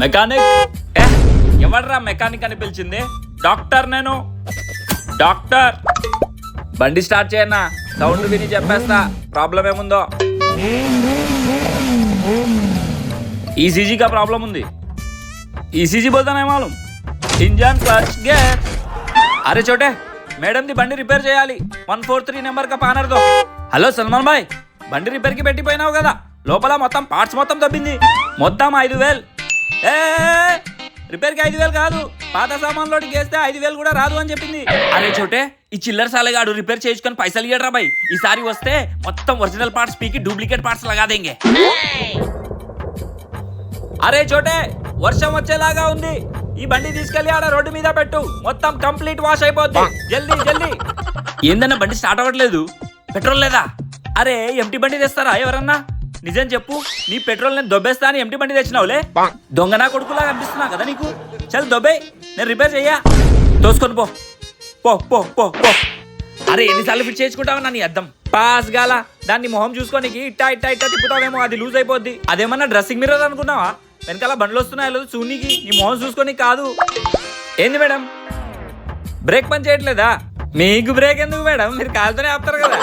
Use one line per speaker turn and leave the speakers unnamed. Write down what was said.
Mechanic ఎవడరా mechanic అని పిలిచింది? డాక్టర్ నేను. డాక్టర్. బండి స్టార్ట్ చేయన్నా. సౌండ్ విని చెప్పేస్తా. ప్రాబ్లం ఏముందో? ఈసీజీగా ప్రాబ్లం ఉంది. ఈసీజీ బోల్తానే మాలం? Engine clutch gear. అరే చోటే మేడంది బండి రిపేర్ చేయాలి. వన్ ఫోర్ త్రీ నెంబర్ పానర్దో హలో సల్మాన్ భాయ్ బండి రిపేర్కి పెట్టిపోయినావు కదా. లోపల మొత్తం పార్ట్స్ మొత్తం దబ్బింది. మొత్తం ఐదు వేలు. ఏ రిపేర్కి ఐదు వేలు కాదు. పాత సామాన్లోకి వేస్తే ఐదు వేలు కూడా రాదు అని చెప్పింది. అరే చోటే ఈ చిల్లర సాలగాడు రిపేర్ చేయించుకొని పైసలు ఇయ్యడ్రా బాయ్. ఈసారి వస్తే మొత్తం ఒరిజినల్ పార్ట్స్ పీకి డూప్లికేట్ పార్ట్స్ లగా దేంగే అరే చోటే వర్షం వచ్చేలాగా ఉంది. ఈ బండి తీసుకెళ్ళి ఆడ రోడ్డు మీద పెట్టు. మొత్తం కంప్లీట్ వాష్ అయిపోద్ది. జల్దీ జల్దీ. ఏందన్నా బండి స్టార్ట్ అవ్వట్లేదు? పెట్రోల్ లేదా? అరే ఎంటీ బండి తెస్తారా ఎవరన్నా? నిజం చెప్పు నీ పెట్రోల్ నేను దొబ్బేస్తా అని ఎంటీ బండి తెచ్చినావులే? దొంగనా కొడుకులా కనిపిస్తున్నా కదా నీకు? చల్ దొబ్బే నేను రిపేర్ చెయ్యా. తోసుకొని పో. పో పో పో పో. అరే ఎన్నిసార్లు ఫిట్ చేసుకుంటావు నా నీ అద్దం పాస్ గాల. దాన్ని మొహం చూసుకోనికి ఇట్టా ఇట్టా ఇట్టా తిప్పుతావేమో అది లూజ్ అయిపోద్ది. అదేమన్నా డ్రెస్సింగ్ మిర్రర్ అనుకున్నావా? వెనకాల బండ్లు వస్తున్నాయో లేదో చూనికి నీ మొహం చూసుకొని కాదు. ఏంది మేడం? బ్రేక్ పని చేయట్లేదా? మీకు బ్రేక్ ఎందుకు మేడం? మీరు కాలుతూనే ఆపుతారు కదా.